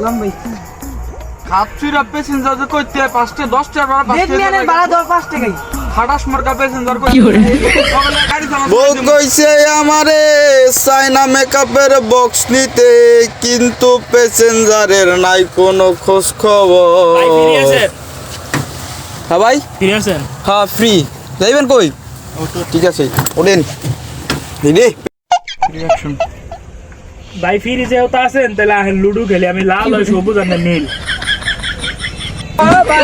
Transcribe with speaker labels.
Speaker 1: লম্বাই
Speaker 2: খাপছিরা passenger যে কইতে পাঁচটা দশটা বার
Speaker 1: ভাড়া দেওয়া পাঁচ টাকাই
Speaker 2: খাটাস মার্কা প্যাসেঞ্জার কই গাড়ি
Speaker 3: বউ কইছে আমারে চাইনা মেকআপের বক্স নিতে কিন্তু প্যাসেঞ্জারের নাই কোনো খোঁজ খবর
Speaker 4: ভাই
Speaker 3: হ্যাঁ ভাই?
Speaker 4: ফিরে আছেন?
Speaker 3: হ্যাঁ ফ্রি যাইবেন কই? ঠিক আছে ওঠেন। দিদি।
Speaker 2: রিঅ্যাকশন
Speaker 4: ভাই, ফিরে যেহেতু আছেন, তাহলে আহেন লুডু খেলি। আমি লাল হয় সবুজ আর নীল।
Speaker 1: লম্বা